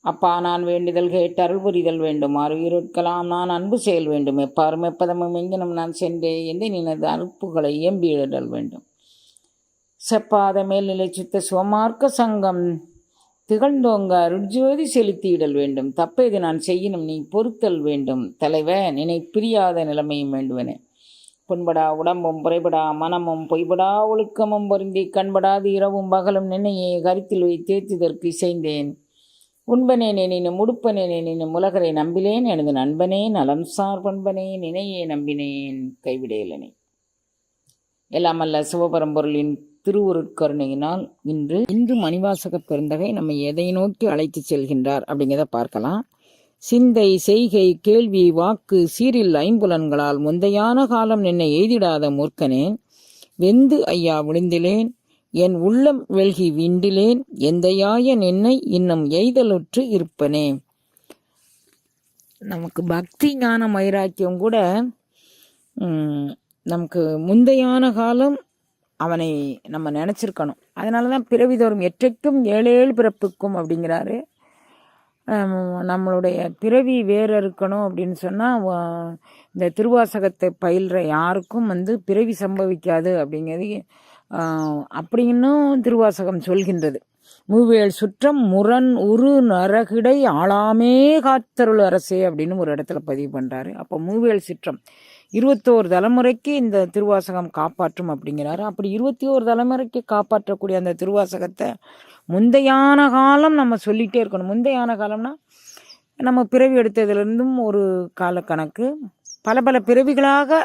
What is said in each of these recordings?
அப்பா நான் வேண்டுதல் கேட்டருள் புரிதல் வேண்டும். இருக்கலாம் நான் அன்பு செயல் வேண்டும். எப்பாரும் எப்பதமும் எங்கினும் நான் சென்றே என்று நினது அனுப்புகளை எம்பியிடல் வேண்டும். செப்பாத மேல்நிலை சுத்த சுவமார்க்க சங்கம் திகழ்ந்தோங்க அருட்ஜோதி செலுத்தியிடல் வேண்டும். தப்பேது நான் செய்யணும் நீ பொறுத்தல் வேண்டும். தலைவ நினை பிரியாத நிலைமையும் வேண்டுவனே. புண்படா உடம்பும் புறைபடா மனமும் பொய்படா ஒழுக்கமும் பொருந்தி கண்படாது இரவும் பகலும் நின்னையே கருத்தில் வைத்தேத்துதற்கு இசைந்தேன். உண்பனே நினும் உடுப்பனே நினும் உலகரை நம்பிலேன் எனது நண்பனே நலம் சார் பண்பனே நினையே நம்பினேன் கைவிடையலனே எல்லாம் அல்ல சிவபரம்பொருளின் திருவுருட்கருணையினால் இன்று இன்று மணிவாசக பெருந்தகை நம்ம எதை நோக்கி அழைத்து செல்கின்றார் அப்படிங்கிறத பார்க்கலாம். சிந்தை செய்கை கேள்வி வாக்கு சீரில் ஐம்புலன்களால் முந்தையான காலம் நின்னை எய்திடாத மூர்க்கனேன் வெந்து ஐயா விழுந்திலேன் என் உள்ளம் வெல்கி விண்டிலேன் எந்தையாய என்னை இன்னும் எய்தலுற்று இருப்பனே. நமக்கு பக்தி ஞான வைராக்கியம் கூட நமக்கு முந்தையான காலம் அவனை நம்ம நினச்சிருக்கணும். அதனால தான் பிறவி தோறும் எற்றைக்கும் ஏழேழு பிறப்புக்கும் அப்படிங்கிறாரு. நம்மளுடைய பிறவி வேறு இருக்கணும் அப்படின்னு சொன்னால் இந்த திருவாசகத்தை பயில்ற யாருக்கும் வந்து பிறவி சம்பவிக்காது அப்படிங்கிறது அப்படின்னும் திருவாசகம் சொல்கின்றது. மூவேல் சுற்றம் முரண் உரு நரகிடை ஆளாமே காத்தருள் அரசே அப்படின்னு ஒரு இடத்துல பதிவு பண்ணுறாரு அப்போ மூவேல் சுற்றம் இருபத்தோரு தலைமுறைக்கு இந்த திருவாசகம் காப்பாற்றும் அப்படிங்கிறாரு. அப்படி இருபத்தி ஓரு தலைமுறைக்கு காப்பாற்றக்கூடிய அந்த திருவாசகத்தை முந்தையான காலம் நம்ம சொல்லிகிட்டே இருக்கணும். முந்தையான காலம்னா நம்ம பிறவி எடுத்ததுலேருந்தும் ஒரு காலக்கணக்கு. பல பல பிறவிகளாக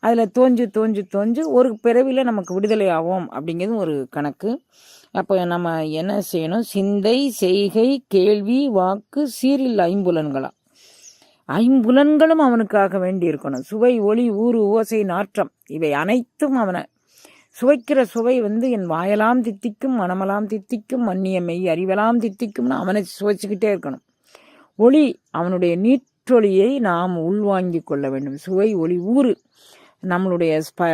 அதில் தோஞ்சு தோஞ்சு தோஞ்சு ஒரு பிறவியில் நமக்கு விடுதலை ஆகும் அப்படிங்கிறது ஒரு கணக்கு. அப்போ நம்ம என்ன செய்யணும்? சிந்தை செய்கை கேள்வி வாக்கு சீரில் ஐம்புலன்களா? ஐம்புலன்களும் அவனுக்காக வேண்டி இருக்கணும். சுவை ஒளி ஊறு ஓசை நாற்றம் இவை அனைத்தும் அவனை சுவைக்கிற சுவை வந்து என் வாயலாம் தித்திக்கும் மனமெல்லாம் தித்திக்கும் மன்னிய மெய் அறிவெல்லாம் தித்திக்கும்னு அவனை சுவைச்சிக்கிட்டே இருக்கணும். ஒளி அவனுடைய நீற்றொளியை நாம் உள்வாங்கிக் கொள்ள வேண்டும். சுவை ஒளி ஊறு நம்மளுடைய ஸ்ப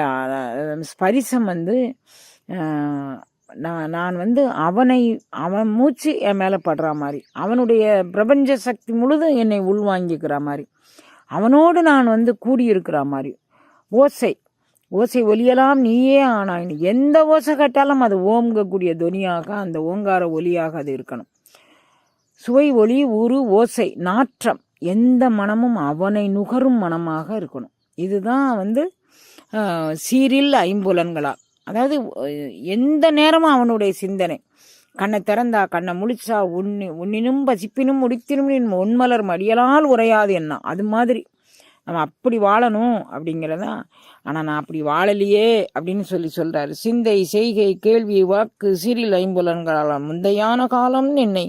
ஸ்பரிசம் வந்து நான் நான் வந்து அவனை அவன் மூச்சு என் மேலே படுற மாதிரி அவனுடைய பிரபஞ்ச சக்தி முழுதும் என்னை உள்வாங்கிக்கிற மாதிரி அவனோடு நான் வந்து கூடியிருக்கிற மாதிரி ஓசை ஓசை ஒலியெல்லாம் நீயே ஆனாய் எந்த ஓசை கேட்டாலும் அது ஓங்கக்கூடிய துனியாக அந்த ஓங்கார ஒலியாக அது இருக்கணும். சுவை ஒளி உரு ஓசை நாற்றம் எந்த மனமும் அவனை நுகரும் மனமாக இருக்கணும். இதுதான் வந்து சீரில் ஐம்புலன்களா அதாவது எந்த நேரமும் அவனுடைய சிந்தனை. கண்ணை திறந்தா கண்ணை முழிச்சா உண்ணி உண்ணினும் பசிப்பினும் முடித்தினும் நின் உண்மலர் மடியலால் உரையாது என்ன? அது மாதிரி. நம்ம அப்படி வாழணும் அப்படிங்கிறதான் ஆனால் நான் அப்படி வாழலையே அப்படின்னு சொல்லி சொல்கிறாரு சிந்தை செய்கை கேள்வி வாக்கு சிறில் ஐம்புலன்களால் முந்தையான காலம் என்னை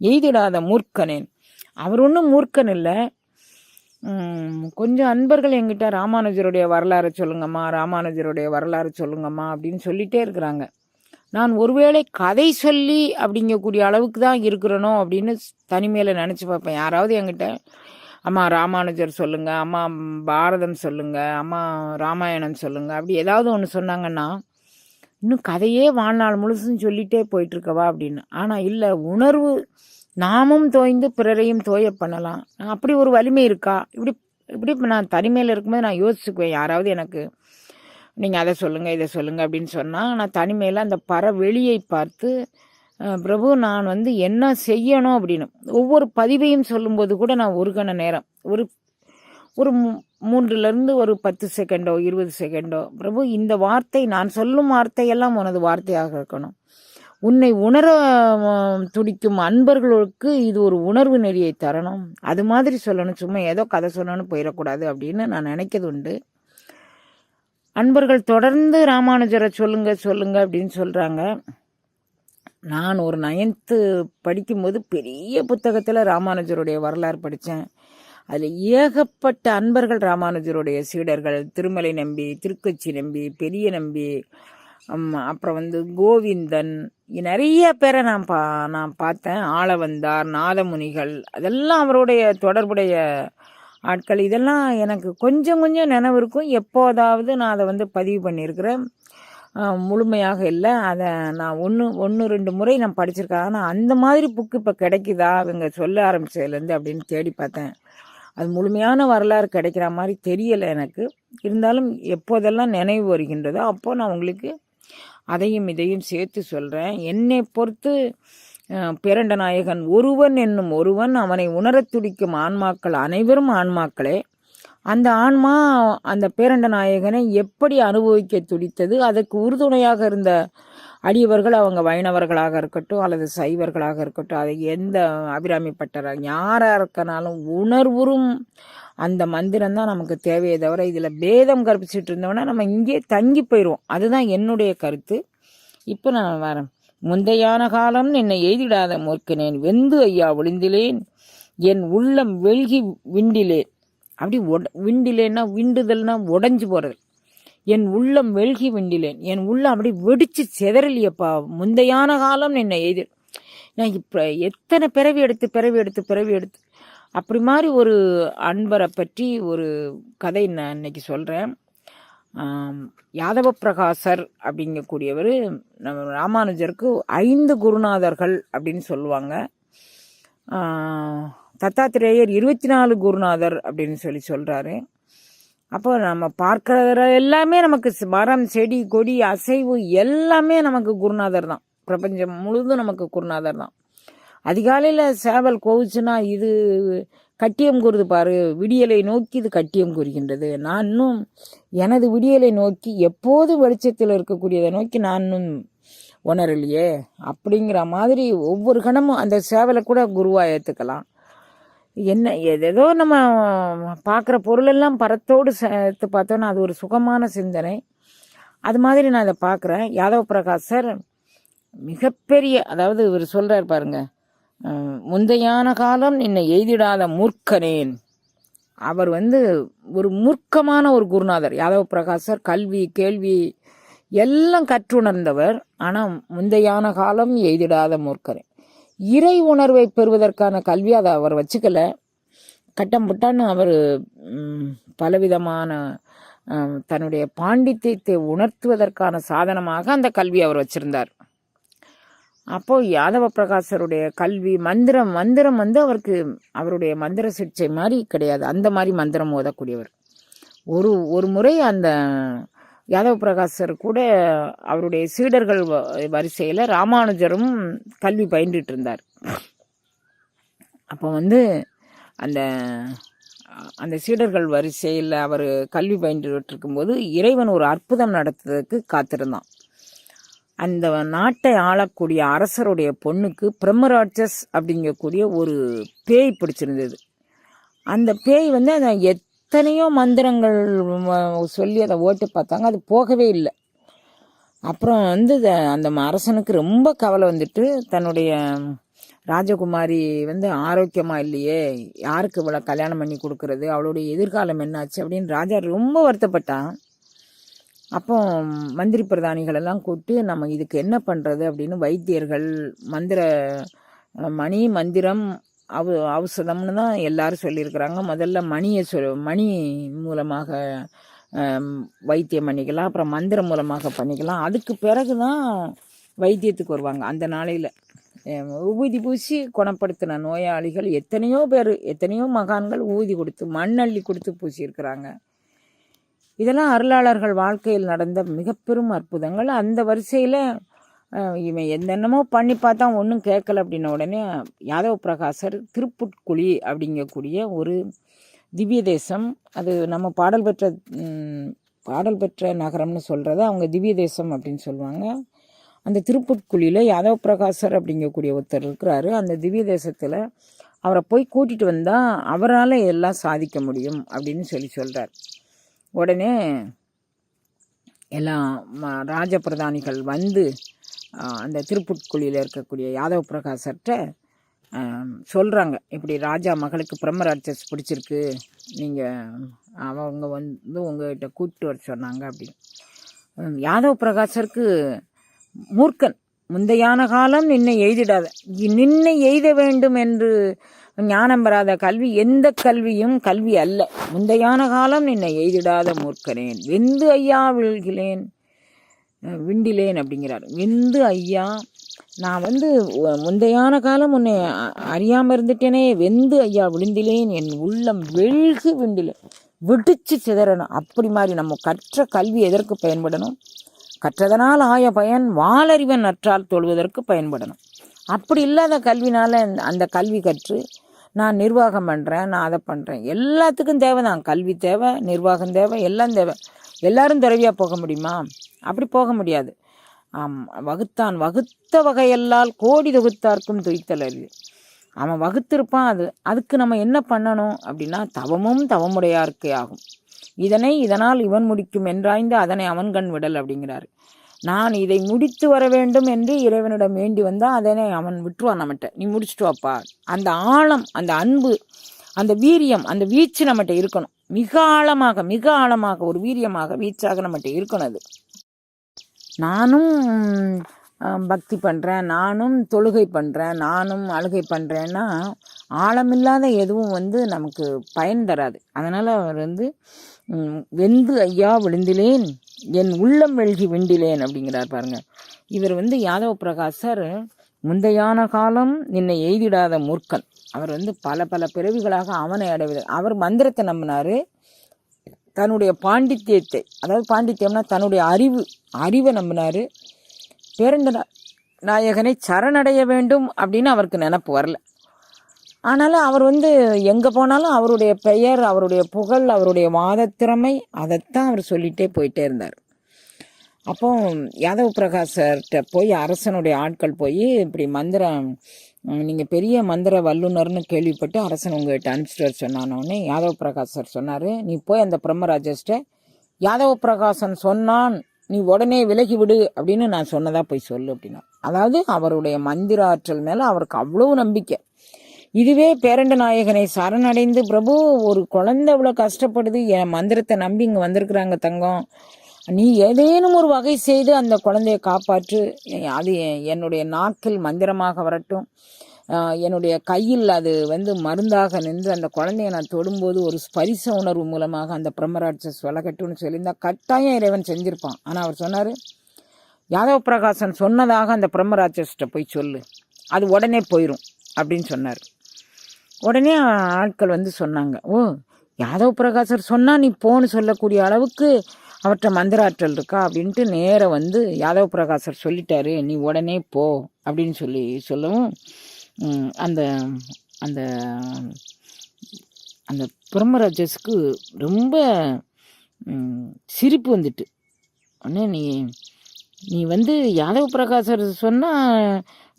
எய்திடாத மூர்க்கனேன். அவர் ஒன்றும் மூர்க்கன் இல்லை. கொஞ்சம் அன்பர்கள் எங்கிட்ட ராமானுஜருடைய வரலாறு சொல்லுங்கம்மா ராமானுஜருடைய வரலாறு சொல்லுங்கம்மா அப்படின்னு சொல்லிட்டே இருக்கிறாங்க. நான் ஒருவேளை கதை சொல்லி அப்படிங்கக்கூடிய அளவுக்கு தான் இருக்கிறனோ அப்படின்னு தனிமையில் நினச்சி பார்ப்பேன். யாராவது என்கிட்ட அம்மா ராமானுஜர் சொல்லுங்கள் அம்மா பாரதம் சொல்லுங்கள் அம்மா ராமாயணம் சொல்லுங்கள் அப்படி ஏதாவது ஒன்று சொன்னாங்கன்னா இன்னும் கதையே வாழ்நாள் முழுசும் சொல்லிட்டே போயிட்டுருக்கவா அப்படின்னு. ஆனால் இல்லை உணர்வு நாமும் தோய்ந்து பிறரையும் தோய பண்ணலாம். அப்படி ஒரு வலிமை இருக்கா? இப்படி இப்படி இப்போ நான் தனிமையில் இருக்கும்போது நான் யோசிச்சுக்குவேன். யாராவது எனக்கு நீங்கள் அதை சொல்லுங்கள் இதை சொல்லுங்கள் அப்படின்னு சொன்னால் நான் தனிமையில் அந்த பறவெளியை பார்த்து பிரபு நான் வந்து என்ன செய்யணும் அப்படின்னு. ஒவ்வொரு பதிவையும் சொல்லும்போது கூட நான் ஒரு கண நேரம். ஒரு ஒரு மூன்றுலேருந்து ஒரு பத்து செகண்டோ இருபது செகண்டோ பிரபு இந்த வார்த்தை நான் சொல்லும் வார்த்தையெல்லாம் உனது வார்த்தையாக இருக்கணும். உன்னை உணர துடிக்கும் அன்பர்களுக்கு இது ஒரு உணர்வு நெறியை தரணும். அது மாதிரி சொல்லணும். சும்மா ஏதோ கதை சொல்லணும்னு போயிடக்கூடாது அப்படின்னு நான் நினைக்கிறது உண்டு. அன்பர்கள் தொடர்ந்து ராமானுஜரை சொல்லுங்க சொல்லுங்க அப்படின்னு சொல்கிறாங்க நான் ஒரு நைன்த்து படிக்கும்போது பெரிய புத்தகத்தில் ராமானுஜருடைய வரலாறு படித்தேன் அதில் ஏகப்பட்ட அன்பர்கள் ராமானுஜருடைய சீடர்கள். திருமலை நம்பி திருக்கச்சி நம்பி பெரிய நம்பி அப்புறம் வந்து கோவிந்தன். நிறைய பேரை நான் பா நான் பார்த்தேன். ஆளவந்தார் நாதமுனிகள் அதெல்லாம் அவருடைய தொடர்புடைய ஆட்கள். இதெல்லாம் எனக்கு கொஞ்சம் கொஞ்சம் நினைவு இருக்கும். எப்போதாவது நான் அதை வந்து பதிவு பண்ணியிருக்கிறேன். முழுமையாக இல்லை. அதை நான் ஒன்று ஒன்று ரெண்டு முறை நான் படிச்சிருக்கேன். ஆனால் அந்த மாதிரி புக்கு இப்போ கிடைக்குதா? அவங்க சொல்ல ஆரம்பித்ததுலேருந்து அப்படின்னு தேடி பார்த்தேன். அது முழுமையான வரலாறு கிடைக்கிற மாதிரி தெரியலை எனக்கு. இருந்தாலும் எப்போதெல்லாம் நினைவு வருகின்றதோ அப்போது நான் உங்களுக்கு அதையும் இதையும் சேர்த்து சொல்கிறேன் என்னை பொறுத்து பேரண்டநாயகன் நாயகன் ஒருவன் என்னும் ஒருவன் அவனை உணரத் துடிக்கும் ஆன்மாக்கள் அனைவரும் ஆன்மாக்களே. அந்த ஆன்மா அந்த பேரண்ட நாயகனை எப்படி அனுபவிக்க துடித்தது? அதற்கு உறுதுணையாக இருந்த அடியவர்கள் அவங்க வைணவர்களாக இருக்கட்டும் அல்லது சைவர்களாக இருக்கட்டும் அதை எந்த அபிராமி யாராக இருக்கனாலும் உணர்வுறும் அந்த மந்திரம் தான் நமக்கு தேவையே தவிர இதில் பேதம் கற்பிச்சுட்டு இருந்தோம்னா நம்ம இங்கே தங்கி போயிடுவோம் அதுதான் என்னுடைய கருத்து. இப்போ நான் வரேன். முந்தையான காலம் என்னை எய்திடாத மோர்க்கினேன். வெந்து ஐயா விழுந்திலேன் என் உள்ளம் வெள்கி விண்டிலேன். அப்படி உட விண்டிலேன்னா விண்டுதல்னா உடஞ்சி போகிறது என் உள்ளம் வெள்கி விண்டிலேன். என் உள்ளம் அப்படி வெடிச்சு செதறலியப்பா. முந்தையான காலம் என்னை எய்தி நான் இப்போ எத்தனை பிறவி எடுத்து பிறவி எடுத்து பிறவி எடுத்து அப்படி மாதிரி ஒரு அன்பரை பற்றி ஒரு கதை நான் இன்னைக்கு சொல்கிறேன் யாதவ பிரகாசர் அப்படிங்கக்கூடியவர் நம்ம ராமானுஜருக்கு ஐந்து குருநாதர்கள் அப்படின்னு சொல்லுவாங்க. தத்தாத்திரேயர் இருபத்தி நாலு குருநாதர் அப்படின்னு சொல்லி சொல்கிறாரு அப்போ நம்ம பார்க்குற எல்லாமே நமக்கு மரம் செடி கொடி அசைவு எல்லாமே நமக்கு குருநாதர் தான். பிரபஞ்சம் முழுதும் நமக்கு குருநாதர் தான். அதிகாலையில் சேவல் கோவிச்சுன்னா இது கட்டியம் கூறுது பாரு. விடியலை நோக்கி இது கட்டியம் கூறுகின்றது. நான் இன்னும் எனது விடியலை நோக்கி எப்போது வெளிச்சத்தில் இருக்கக்கூடியதை நோக்கி நான் இன்னும் உணரலையே. அப்படிங்கிற மாதிரி ஒவ்வொரு கணமும் அந்த சேவலை கூட குருவாக ஏற்றுக்கலாம் என்ன ஏதேதோ நம்ம பார்க்குற பொருளெல்லாம் பரத்தோடு சேர்த்து பார்த்தோன்னா அது ஒரு சுகமான சிந்தனை. அது மாதிரி நான் அதை பார்க்குறேன். யாதவ சார் மிகப்பெரிய அதாவது இவர் சொல்கிறார் பாருங்க முந்தையான காலம் என்னை எய்திடாத மூர்க்கனேன். அவர் வந்து ஒரு மூர்க்கமான ஒரு குருநாதர். யாதவ பிரகாசர் கல்வி கேள்வி எல்லாம் கற்றுணர்ந்தவர். ஆனால் முந்தையான காலம் எய்திடாத மூர்க்கனே. இறை உணர்வை பெறுவதற்கான கல்வி அதை அவர் வச்சுக்கல. கட்டம் புட்டான்னு அவர் பலவிதமான தன்னுடைய பாண்டித்தியத்தை உணர்த்துவதற்கான சாதனமாக அந்த கல்வி அவர் வச்சிருந்தார். அப்போ யாதவ பிரகாசருடைய கல்வி மந்திரம் மந்திரம் வந்து அவருக்கு அவருடைய மந்திர சிகிச்சை மாதிரி கிடையாது. அந்த மாதிரி மந்திரம் ஓதக்கூடியவர். ஒரு ஒரு முறை அந்த யாதவ பிரகாசர் கூட அவருடைய சீடர்கள் வ- வரிசையில் ராமானுஜரும் கல்வி பயின்றுட்டு இருந்தார். அப்போ வந்து அந்த அந்த சீடர்கள் வரிசையில் அவர் கல்வி பயின்றுட்டு இருக்கும்போது இறைவன் ஒரு அற்புதம் நடத்துறதுக்கு காத்திருந்தான். அந்த நாட்டை ஆளக்கூடிய அரசருடைய பொண்ணுக்கு பிரம்மராட்சஸ் அப்படிங்கக்கூடிய ஒரு பேய் பிடிச்சிருந்தது. அந்த பேய் வந்து அதை எத்தனையோ மந்திரங்கள் சொல்லி அதை ஓட்டு பார்த்தாங்க. அது போகவே இல்லை. அப்புறம் வந்து அந்த அரசனுக்கு ரொம்ப கவலை வந்துட்டு தன்னுடைய ராஜகுமாரி வந்து ஆரோக்கியமாக இல்லையே யாருக்கு இவ்வளோ கல்யாணம் பண்ணி கொடுக்கறது அவளுடைய எதிர்காலம் என்னாச்சு அப்படின்னு ராஜா ரொம்ப வருத்தப்பட்டான். அப்போ மந்திரி பிரதானிகள் எல்லாம் கூப்பிட்டு நம்ம இதுக்கு என்ன பண்ணுறது அப்படின்னு வைத்தியர்கள் மந்திர மணி மந்திரம் அவு ஔஷதம்னு தான் எல்லாரும் சொல்லியிருக்கிறாங்க. முதல்ல மணியை சொல் மணி மூலமாக வைத்தியம் பண்ணிக்கலாம். அப்புறம் மந்திரம் மூலமாக பண்ணிக்கலாம். அதுக்கு பிறகு தான் வைத்தியத்துக்கு வருவாங்க. அந்த நாளையில் ஊதி பூசி குணப்படுத்தின நோயாளிகள் எத்தனையோ பேர் எத்தனையோ மகான்கள் ஊதி கொடுத்து மண்ணள்ளி கொடுத்து பூசியிருக்கிறாங்க. இதெல்லாம் அருளாளர்கள் வாழ்க்கையில் நடந்த மிக பெரும் அற்புதங்கள். அந்த வரிசையில் இவன் என்னென்னமோ பண்ணி பார்த்தா ஒன்றும் கேட்கல அப்படின்ன உடனே யாதவ பிரகாசர் திருப்புட்குழி அப்படிங்கக்கூடிய ஒரு திவ்ய தேசம் அது நம்ம பாடல் பெற்ற பாடல் பெற்ற நகரம்னு சொல்கிறத அவங்க திவ்ய தேசம் அப்படின்னு சொல்லுவாங்க. அந்த திருப்புட்குழியில் யாதவ பிரகாசர் அப்படிங்கக்கூடிய ஒருத்தர் இருக்கிறாரு. அந்த திவ்ய தேசத்தில் அவரை போய் கூட்டிகிட்டு வந்தால் அவரால் எல்லாம் சாதிக்க முடியும் அப்படின்னு சொல்லி சொல்கிறார் உடனே எல்லாம் ராஜ பிரதானிகள் வந்து அந்த திருப்புட்குழியில் இருக்கக்கூடிய யாதவ பிரகாசர்கிட்ட சொல்கிறாங்க இப்படி ராஜா மகளுக்கு பிரம்மராட்சஸ் பிடிச்சிருக்கு. நீங்கள் அவங்க வந்து உங்ககிட்ட கூப்பிட்டு வர சொன்னாங்க அப்படின்னு. யாதவ யாதவ் பிரகாசருக்கு மூர்க்கன் முந்தையான காலம் நின்னை எய்திடாத. இ- நின்னை எய்த வேண்டும் என்று ஞானம் பெறாத கல்வி எந்த கல்வியும் கல்வி அல்ல. முந்தையான காலம் நின்னை எய்திடாத மூர்க்கனேன். வெந்து ஐயா விழ்கிறேன் விண்டிலேன் அப்படிங்கிறார். வெந்து ஐயா நான் வந்து முந்தையான காலம் உன்னை அ- இருந்துட்டேனே வெந்து ஐயா விழுந்திலேன் என் உள்ளம் வெழ்கு விண்டிலே. விடிச்சு சிதறணும். அப்படி மாதிரி நம்ம கற்ற கல்வி எதற்கு பயன்படணும்? கற்றதனால் ஆய பயன் வாளறிவன் நற்றால் தொழுவதற்கு பயன்படணும். அப்படி இல்லாத கல்வினால் அந்த கல்வி கற்று நான் நிர்வாகம் பண்ணுறேன் நான் அதை பண்ணுறேன் எல்லாத்துக்கும் தேவை தான். கல்வி தேவை நிர்வாகம் தேவை எல்லாம் தேவை. எல்லாரும் துறவியாக போக முடியுமா? அப்படி போக முடியாது. ஆம் வகுத்தான். வகுத்த வகையெல்லாம் கோடி தொகுத்தார்க்கும் துய்த்தல் அறிவு அவன் வகுத்திருப்பான். அது அதுக்கு நம்ம என்ன பண்ணணும் அப்படின்னா தவமும் தவமுடையார்க்கே ஆகும். இதனை இதனால் இவன் முடிக்கும் என்றாய்ந்து அதனை அவன் கண் விடல் அப்படிங்கிறாரு. நான் இதை முடித்து வர வேண்டும் என்று இறைவனிடம் வேண்டி வந்தால் அதனை அவன் விட்டுருவான் நம்மகிட்ட. நீ முடிச்சுட்டு வாப்பா. அந்த ஆழம் அந்த அன்பு அந்த வீரியம் அந்த வீச்சு நம்மகிட்ட இருக்கணும். மிக ஆழமாக மிக ஆழமாக ஒரு வீரியமாக வீச்சாக நம்மகிட்ட இருக்கணும் அது. நானும் பக்தி பண்ணுறேன் நானும் தொழுகை பண்ணுறேன் நானும் அழுகை பண்ணுறேன்னா ஆழமில்லாத எதுவும் வந்து நமக்கு பயன் தராது. அதனால் அவர் வந்து வெந்து ஐயா விழுந்திலேன். என் உள்ளம் வெழ்கி விண்டிலேன் அப்படிங்கிறார் பாருங்க. இவர் வந்து யாதவ பிரகாசர் முந்தையான காலம் நின்னை எய்திடாத மூர்க்கன். அவர் வந்து பல பல பிறவிகளாக அவனை அடைவது. அவர் மந்திரத்தை நம்பினார். தன்னுடைய பாண்டித்யத்தை அதாவது பாண்டித்யம்னா தன்னுடைய அறிவு அறிவை நம்பினாரு. பேரண்ட நாயகனை சரணடைய வேண்டும் அப்படின்னு அவருக்கு நினப்பு வரல. ஆனாலும் அவர் வந்து எங்கே போனாலும் அவருடைய பெயர் அவருடைய புகழ் அவருடைய வாதத்திறமை அதைத்தான் அவர் சொல்லிகிட்டே போயிட்டே இருந்தார். அப்போ யாதவ பிரகாசர்கிட்ட போய் அரசனுடைய ஆட்கள் போய் இப்படி மந்திரம் நீங்கள் பெரிய மந்திர வல்லுனர்னு கேள்விப்பட்டு அரசன் உங்கள்கிட்ட அனுப்பிச்சிட்டு வர சொன்னானோடனே யாதவ பிரகாசர் சொன்னார் நீ போய் அந்த பிரம்மராஜஸ்ட யாதவ பிரகாசன் சொன்னான் நீ உடனே விலகி விடு அப்படின்னு நான் சொன்னதாக போய் சொல்லு அப்படின்னா. அதாவது அவருடைய மந்திர ஆற்றல் மேலே அவருக்கு அவ்வளவு நம்பிக்கை. இதுவே பேரண்ட நாயகனை சரணடைந்து பிரபு ஒரு குழந்தை இவ்வளோ கஷ்டப்படுது என் மந்திரத்தை நம்பி இங்கே வந்திருக்கிறாங்க தங்கம். நீ ஏதேனும் ஒரு வகை செய்து அந்த குழந்தையை காப்பாற்று. அது என்னுடைய நாக்கில் மந்திரமாக வரட்டும். என்னுடைய கையில் அது வந்து மருந்தாக நின்று அந்த குழந்தைய நான் தொடும்போது ஒரு ஸ்பரிச உணர்வு மூலமாக அந்த பிரம்மராட்சஸ் விலகட்டும்னு சொல்லியிருந்தா கட்டாயம் இறைவன் செஞ்சிருப்பான். ஆனால் அவர் சொன்னார் யாதவ பிரகாசன் சொன்னதாக அந்த பிரம்மராட்சஸ்கிட்ட போய் சொல்லு. அது உடனே போயிடும் அப்படின்னு சொன்னார். உடனே ஆட்கள் வந்து சொன்னாங்க ஓ யாதவ பிரகாசர் சொன்னால் நீ போன்னு சொல்லக்கூடிய அளவுக்கு அவர்கிட்ட மந்திராற்றல் இருக்கா? அப்படின்ட்டு நேராக வந்து யாதவ பிரகாசர் சொல்லிட்டாரு நீ உடனே போ அப்படின்னு சொல்லி சொல்லவும் அந்த அந்த அந்த பிரம்மராஜஸுக்கு ரொம்ப சிரிப்பு வந்துட்டு. உடனே நீ நீ வந்து யாதவ பிரகாசர் சொன்னால்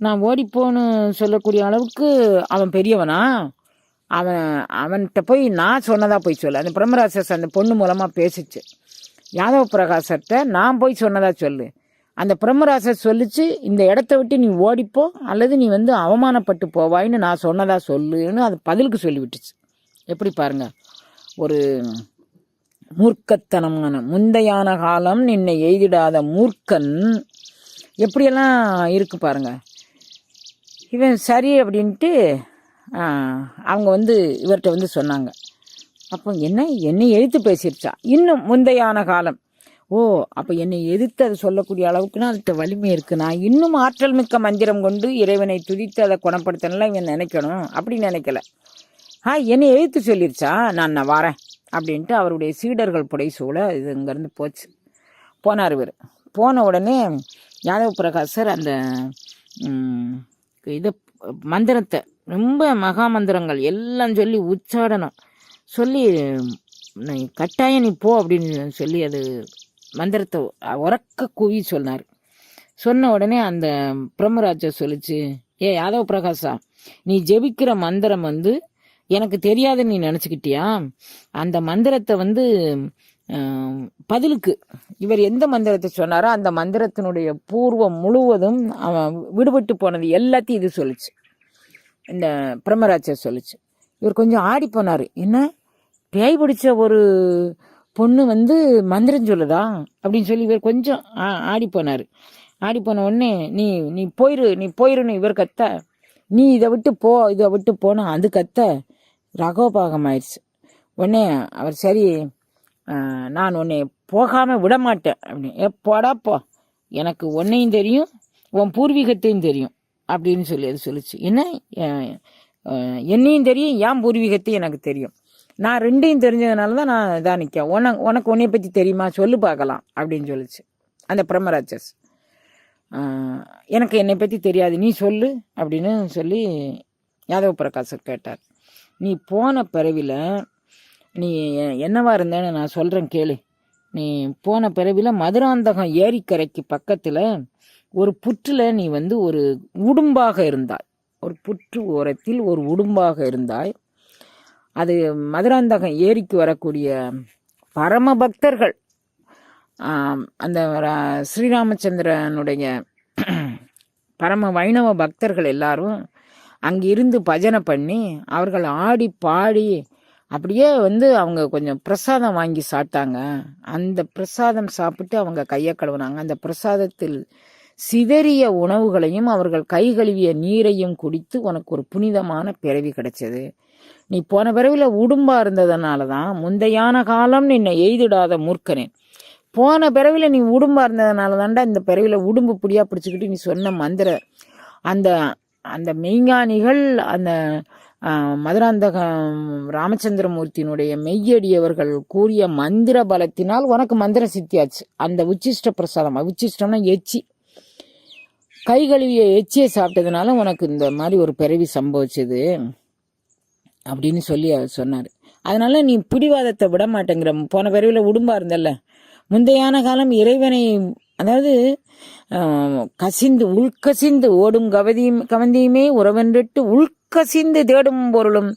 நான் ஓடிப்போன்னு சொல்லக்கூடிய அளவுக்கு அவன் பெரியவனா? அவன் அவன்கிட்ட போய் நான் சொன்னதாக போய் சொல்லு. அந்த பிரம்மராசஸ் அந்த பொண்ணு மூலமாக பேசிச்சு. யாதவ பிரகாசர்கிட்ட நான் போய் சொன்னதாக சொல்லு. அந்த பிரம்மராசர் சொல்லிச்சு இந்த இடத்த விட்டு நீ ஓடிப்போ அல்லது நீ வந்து அவமானப்பட்டு போவாய்ன்னு நான் சொன்னதாக சொல்லுன்னு அது பதிலுக்கு சொல்லிவிட்டுச்சு. எப்படி பாருங்க. ஒரு மூர்க்கத்தனமான முந்தையான காலம் நின்னை எய்திடாத மூர்க்கன் எப்படியெல்லாம் இருக்குது பாருங்கள் இவன் சரி அப்படின்ட்டு அவங்க வந்து இவர்கிட்ட வந்து சொன்னாங்க. அப்போ என்ன என்னை எழுத்து பேசிருச்சா? இன்னும் முந்தையான காலம். ஓ அப்போ என்னை எதிர்த்து அதை சொல்லக்கூடிய அளவுக்குன்னா அதுக்கு வலிமை இருக்கு. நான் இன்னும் ஆற்றல் மிக்க மந்திரம் கொண்டு இறைவனை துதித்து அதை குணப்படுத்தணும்லாம் இவன் நினைக்கணும். அப்படி நினைக்கல. ஆ என்னை எழுத்து சொல்லிருச்சா? நான் நான் வரேன் அப்படின்ட்டு அவருடைய சீடர்கள் புடை சூழ இது இங்கேருந்து போச்சு. போனார் இவர். போன உடனே யாதவ பிரகாசர் அந்த இதை மந்திரத்தை ரொம்ப மகா மந்திரங்கள். எல்லாம் சொல்லி உச்சாடணும். சொல்லி நீ கட்டாயம் நீ போ அப்படின்னு சொல்லி அது மந்திரத்தை உறக்க கூவி சொன்னார். சொன்ன உடனே அந்த பிரம்மராஜா சொல்லிச்சு ஏ யாதவ பிரகாஷா நீ ஜெபிக்கிற மந்திரம் வந்து எனக்கு தெரியாதுன்னு நீ நினச்சிக்கிட்டியா? அந்த மந்திரத்தை வந்து பதிலுக்கு. இவர் எந்த மந்திரத்தை சொன்னாரோ அந்த மந்திரத்தினுடைய பூர்வம் முழுவதும் அவன் விடுபட்டு போனது எல்லாத்தையும் இது சொல்லுச்சு. இந்த பிரம்மராஜர் சொல்லுச்சு. இவர் கொஞ்சம் ஆடி போனார். என்ன? பேய் பிடிச்ச ஒரு பொண்ணு வந்து மந்திரம் சொல்லுதா? அப்படின்னு சொல்லி இவர் கொஞ்சம் ஆ- ஆடி போனார். ஆடி போன உடனே நீ நீ போயிரு நீ போயிருன்னு இவர் கத்த. நீ இதை விட்டு போ இதை விட்டு போனால் அது கத்த. ரகோபாகம் ஆயிடுச்சு. உடனே அவர் சரி நான் உன்னை போகாமல் விட மாட்டேன் அப்படின்னு ஏ போ. எனக்கு உன்னையும் தெரியும் உன் பூர்வீகத்தையும் தெரியும் அப்படின்னு சொல்லி அது சொல்லுச்சு. என்ன? என்னையும் தெரியும் என் பூர்வீகத்தையும் எனக்கு தெரியும். நான் ரெண்டையும் தெரிஞ்சதுனால தான் நான் இதாக நிற்கேன் உனக்கு உனக்கு உன்னைய பற்றி தெரியுமா? சொல்லு பார்க்கலாம் அப்படின்னு சொல்லிச்சு. அந்த பிரம்மராஜஸ் எனக்கு என்னை பற்றி தெரியாது நீ சொல்லு அப்படின்னு சொல்லி யாதவ பிரகாசர் கேட்டார். நீ போன பிறவில நீ என்னவா இருந்தேன்னு நான் சொல்கிறேன் கேளு. நீ போன பிறவியில் மதுராந்தகம் ஏரிக்கரைக்கு பக்கத்தில் ஒரு புற்றில் நீ வந்து ஒரு உடும்பாக இருந்தாய். ஒரு புற்று ஓரத்தில் ஒரு உடும்பாக இருந்தாய். அது மதுராந்தகம் ஏரிக்கு வரக்கூடிய பரம பக்தர்கள். அந்த ர- ஸ்ரீராமச்சந்திரனுடைய பரம வைணவ பக்தர்கள் எல்லாரும் அங்கிருந்து பஜனை பண்ணி அவர்கள் ஆடி பாடி அப்படியே வந்து அவங்க கொஞ்சம் பிரசாதம் வாங்கி சாப்பிட்டாங்க. அந்த பிரசாதம் சாப்பிட்டு அவங்க கையை கழுவுனாங்க. அந்த பிரசாதத்தில் சிதறிய உணவுகளையும் அவர்கள் கை கழுவிய நீரையும் குடித்து உனக்கு ஒரு புனிதமான பிறவி கிடைச்சது. நீ போன பிறவில உடும்பா இருந்ததுனால தான் முந்தையான காலம் நின்னை எய்திடாத மூர்க்கனேன் போன பிறவில நீ உடும்பா இருந்ததுனால தான்டா இந்த பிறவில உடும்பு புடியா பிடிச்சிக்கிட்டு நீ சொன்ன மந்திர அந்த அந்த மெய்ஞானிகள் அந்த மதுராந்தகம் ராமச்சந்திரமூர்த்தியினுடைய மெய்யடியவர்கள் கூறிய மந்திர பலத்தினால் உனக்கு மந்திர சித்தியாச்சு. அந்த உச்சிஷ்ட பிரசாதம் உச்சிஷ்டம்னா எச்சி. கை கழுவிய எச்சியை சாப்பிட்டதுனால உனக்கு இந்த மாதிரி ஒரு பிறவி சம்பவிச்சது அப்படின்னு சொல்லி அவர் சொன்னார். அதனால நீ பிடிவாதத்தை விட மாட்டேங்கிற. போன பிறவியில் உடும்பா இருந்தல்ல. முந்தையான காலம் இறைவனை அதாவது கசிந்து உள்கசிந்து ஓடும் கவதியும் கவந்தியுமே உறவென்றிட்டு கசிந்து தேடும் பொருளும்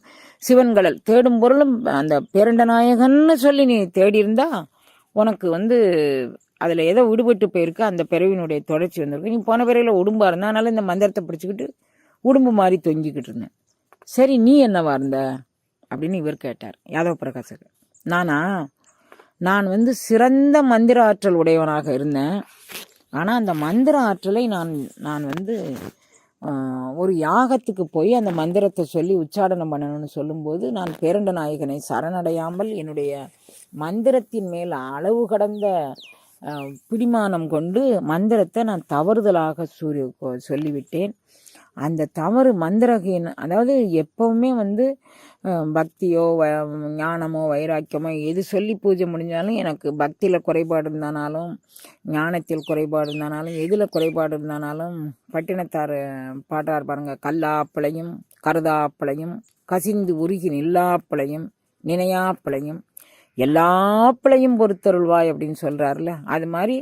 சிவன்களல் தேடும் பொருளும் அந்த பேரண்ட நாயகன்னு சொல்லி நீ தேடியிருந்தா உனக்கு வந்து அதில் ஏதோ விடுபட்டு போயிருக்கு அந்த பிறவினுடைய தொடர்ச்சி வந்திருக்கு. நீ போன பிறையில் உடும்பாக இருந்தா இந்த மந்திரத்தை பிடிச்சிக்கிட்டு உடும்பு மாதிரி தொங்கிக்கிட்டு இருந்தேன். சரி நீ என்னவா இருந்த? அப்படின்னு இவர் கேட்டார். யாதவ பிரகாசர் நானா? நான் வந்து சிறந்த மந்திர ஆற்றல் உடையவனாக இருந்தேன். ஆனால் அந்த மந்திர ஆற்றலை நான் நான் வந்து ஒரு யாகத்துக்கு போய் அந்த மந்திரத்தை சொல்லி உச்சாடனம் பண்ணணும்னு சொல்லும்போது நான் பேரண்ட நாயகனை சரணடையாமல் என்னுடைய மந்திரத்தின் மேல் அளவு கடந்த பிடிமானம் கொண்டு மந்திரத்தை நான் தவறுதலாக சூரிய கொ- சொல்லிவிட்டேன். அந்த தவறு மந்திரகீன அதாவது எப்பவுமே வந்து பக்தியோ வ ஞானமோ வைராக்கியமோ எது சொல்லி பூஜை முடிஞ்சாலும் எனக்கு பக்தியில் குறைபாடு இருந்தானாலும் ஞானத்தில் குறைபாடு இருந்தானாலும் எதில் குறைபாடு இருந்தானாலும் பட்டினத்தார் பாட்டார் பாருங்க. கல்லாப்பிளையும் கருதாப்பிளையும் கசிந்து உருகி நில்லாப்பிளையும் நினையாப்பிளையும் எல்லா பிழையும் பொறுத்தருள்வாய் அப்படின்னு சொல்கிறாருல அது மாதிரி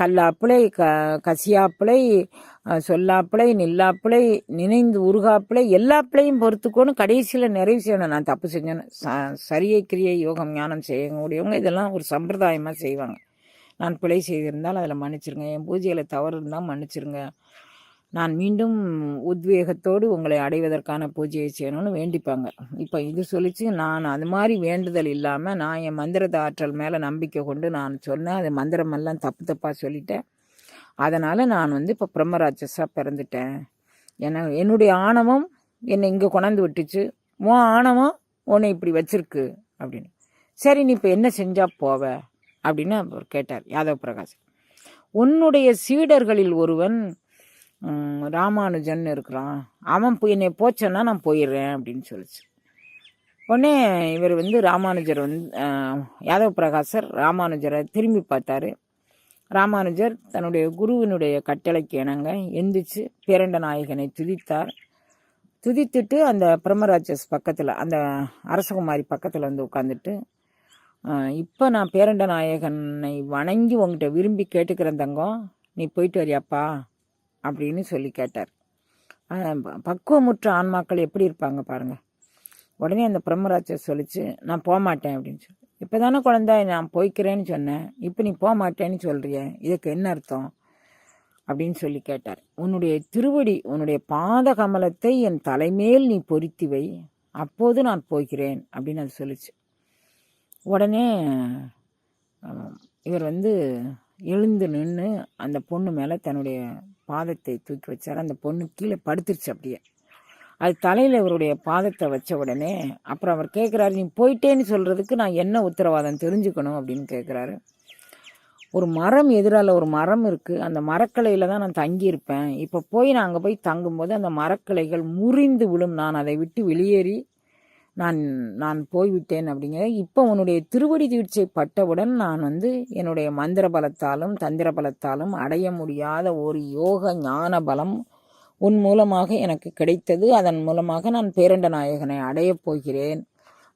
கல்லாப்பிளை க கசியாப்பிளை சொல்லாப்பிளை நில்லாப்பிளை நினைந்து உருகாப்பிளை எல்லா பிள்ளையும் பொறுத்துக்கோன்னு கடைசியில் நிறைவு செய்யணும். நான் தப்பு செஞ்சேன்னு. ச சரியை கிரியை யோகம் ஞானம் செய்யக்கூடியவங்க இதெல்லாம் ஒரு சம்பிரதாயமாக செய்வாங்க. நான் பிழை செய்திருந்தால் அதில் மன்னிச்சிருங்க. என் பூஜையில் தவறு இருந்தால் மன்னிச்சிருங்க. நான் மீண்டும் உத்வேகத்தோடு உங்களை அடைவதற்கான பூஜையை செய்யணும்னு வேண்டிப்பாங்க. இப்போ இது சொல்லிச்சு நான் அது மாதிரி வேண்டுதல் இல்லாமல் நான் என் மந்திரத ஆற்றல் மேலே நம்பிக்கை கொண்டு நான் சொன்னேன் அது மந்திரமெல்லாம் தப்பு தப்பாக சொல்லிட்டேன். அதனால் நான் வந்து இப்போ பிரம்மராட்சஸாக பிறந்துட்டேன். என என்னுடைய ஆணவம் என்னை இங்கே கொண்டாந்து விட்டுச்சு. உன் ஆணவம் உன்னை இப்படி வச்சிருக்கு அப்படின்னு. சரி நீ இப்போ என்ன செஞ்சால் போவ? அப்படின்னு அவர் கேட்டார் யாதவ் பிரகாஷ் உன்னுடைய சீடர்களில் ஒருவன் ராமானுஜன் இருக்கிறான். அவன் போய் என்னை போச்சேன்னா நான் போயிடுறேன் அப்படின்னு சொல்லிச்சு. உடனே இவர் வந்து ராமானுஜர் வந்து யாதவ பிரகாசர் ராமானுஜரை திரும்பி பார்த்தாரு. ராமானுஜர் தன்னுடைய குருவினுடைய கட்டளைக்கு இணங்க எந்திரிச்சு பேரண்ட நாயகனை துதித்தார். துதித்துட்டு அந்த பிரம்மராஜஸ் பக்கத்தில் அந்த அரசகுமாரி பக்கத்தில் வந்து உட்காந்துட்டு இப்போ நான் பேரண்ட நாயகனை வணங்கி உங்ககிட்ட விரும்பி கேட்டுக்கிறேன் தங்கம். நீ போயிட்டு வரியாப்பா. அப்படின்னு சொல்லி கேட்டார். பக்குவமுற்ற ஆன்மாக்கள் எப்படி இருப்பாங்க பாருங்கள் உடனே அந்த பிரம்மராஜர் சொல்லிச்சு நான் போக மாட்டேன் அப்படின்னு சொல்லி. இப்போ தானே குழந்தை நான் போய்க்கிறேன்னு சொன்னேன். இப்போ நீ போக மாட்டேன்னு இதுக்கு என்ன அர்த்தம்? அப்படின்னு சொல்லி கேட்டார். உன்னுடைய திருவடி உன்னுடைய பாத கமலத்தை என் தலைமேல் நீ பொருத்தி வை. அப்போது நான் போகிறேன் அப்படின்னு அது சொல்லுச்சு. உடனே இவர் வந்து எழுந்து நின்று அந்த பொண்ணு மேலே தன்னுடைய பாதத்தை தூக்கி வச்சார். அந்த பொண்ணு கீழே படுத்துருச்சு அப்படியே. அது தலையில் இவருடைய பாதத்தை வச்ச உடனே அப்புறம் அவர் கேட்குறாரு நீ போயிட்டேன்னு சொல்கிறதுக்கு நான் என்ன உத்தரவாதம் தெரிஞ்சுக்கணும்? அப்படின்னு கேட்குறாரு ஒரு மரம் எதிரால ஒரு மரம் இருக்குது அந்த மரக்கலையில் தான் நான் தங்கியிருப்பேன். இப்போ போய் நான் அங்கே போய் தங்கும்போது அந்த மரக்கலைகள் முறிந்து விழும். நான் அதை விட்டு வெளியேறி நான் நான் போய்விட்டேன் அப்படிங்கிற இப்போ உன்னுடைய திருவடி தீட்சை பட்டவுடன் நான் வந்து என்னுடைய மந்திர பலத்தாலும் தந்திர பலத்தாலும் அடைய முடியாத ஒரு யோக ஞான பலம் உன் மூலமாக எனக்கு கிடைத்தது. அதன் மூலமாக நான் பேரண்ட நாயகனை அடையப் போகிறேன்.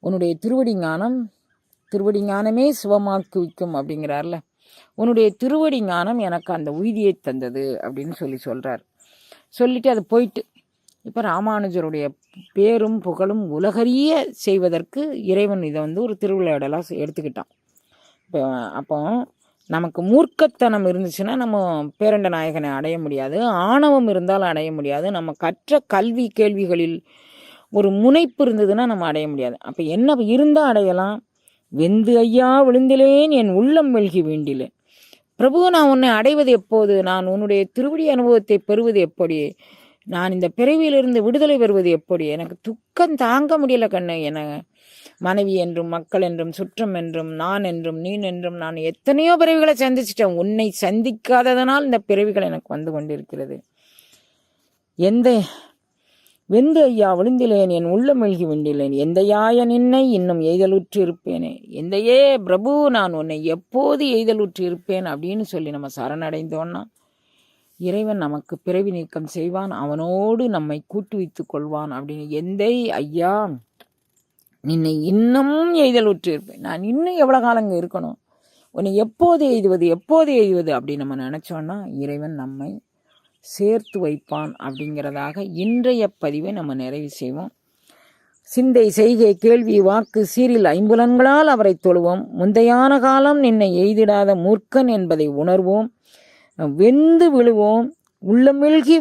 உன்னுடைய திருவடி ஞானம் திருவடி ஞானமே சிவமாக்குவிக்கும் அப்படிங்கிறார்ல. உன்னுடைய திருவடி ஞானம் எனக்கு அந்த உய்தியை தந்தது அப்படின்னு சொல்லி சொல்கிறார் சொல்லிட்டு அது போயிட்டு இப்போ ராமானுஜருடைய பேரும் புகழும் உலகறிய செய்வதற்கு இறைவன் இதை வந்து ஒரு திருவிளையாடலாக எடுத்துக்கிட்டான். இப்போ அப்போ நமக்கு மூர்க்கத்தனம் இருந்துச்சுன்னா நம்ம பேரண்ட நாயகனை அடைய முடியாது. ஆணவம் இருந்தால் அடைய முடியாது. நம்ம கற்ற கல்வி கேள்விகளில் ஒரு முனைப்பு இருந்ததுன்னா நம்ம அடைய முடியாது. அப்போ என்ன இருந்தால் அடையலாம்? வெந்து ஐயா விழுந்திலேன் என் உள்ளம் வெல்கி வேண்டிலேன் பிரபு நான் உன்னை அடைவது எப்போது? நான் உன்னுடைய திருவடி அனுபவத்தை பெறுவது எப்படி? நான் இந்த பிறவியிலிருந்து விடுதலை பெறுவது எப்படி? எனக்கு துக்கம் தாங்க முடியல கண்ணு. என மனைவி என்றும் மக்கள் என்றும் சுற்றம் என்றும் நான் என்றும் நீ என்றும் நான் எத்தனையோ பிறவிகளை சந்திச்சிட்டேன். உன்னை சந்திக்காததனால் இந்த பிறவிகள் எனக்கு வந்து கொண்டிருக்கிறது. எந்த வெந்து ஐயா விழுந்திலேன் என் உள்ள மெழுகி விண்டிலேன் எந்த யாய நின்னை இன்னும் எய்தலுற்று இருப்பேனே. எந்தையே பிரபு நான் உன்னை எப்போது எய்தலுற்று இருப்பேன் அப்படின்னு சொல்லி நம்ம சரணடைந்தோன்னா இறைவன் நமக்கு பிறவி நீக்கம் செய்வான். அவனோடு நம்மை கூட்டு வைத்துக் கொள்வான் அப்படின்னு எந்தை ஐயா நின்னை இன்னமும் எய்தலுற்று இருப்பேன் நான் இன்னும் எவ்வளோ காலங்க இருக்கணும்? உன்னை எப்போது எய்துவது எப்போது எய்துவது அப்படின்னு நம்ம நினச்சோன்னா இறைவன் நம்மை சேர்த்து வைப்பான் அப்படிங்கிறதாக இன்றைய பதிவை நம்ம நிறைவு செய்வோம். சிந்தை செய்கை கேள்வி வாக்கு சீரில் ஐம்புலன்களால் அவரை தொழுவோம். முந்தையான காலம் நின்னை எய்திடாத மூர்க்கன் என்பதை உணர்வோம். வெந்து விழுவோம் உள்ளமிழ்கி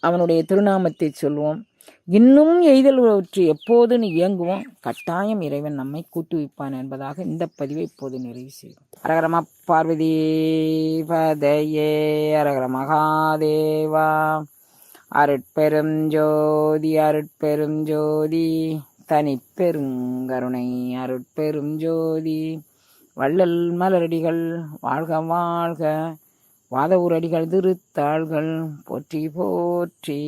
அவனுடைய திருநாமத்தை சொல்வோம். இன்னும் எய்தல் பற்றி எப்போதுன்னு இயங்குவோம்? கட்டாயம் இறைவன் நம்மை கூட்டுவிப்பான் என்பதாக இந்த பதிவை இப்போது நிறைவு செய்வோம் அரகரம பார்வதி பதையே அரகர மகாதேவா. அருட்பெரும் ஜோதி அருட்பெரும் ஜோதி. தனிப்பெருங்கருணை அருட்பெரும் ஜோதி. வள்ளல் மலரடிகள் வாழ்க வாழ்க. வாத ஊரடிகள் திருத்தாள்கள் போற்றி போற்றி.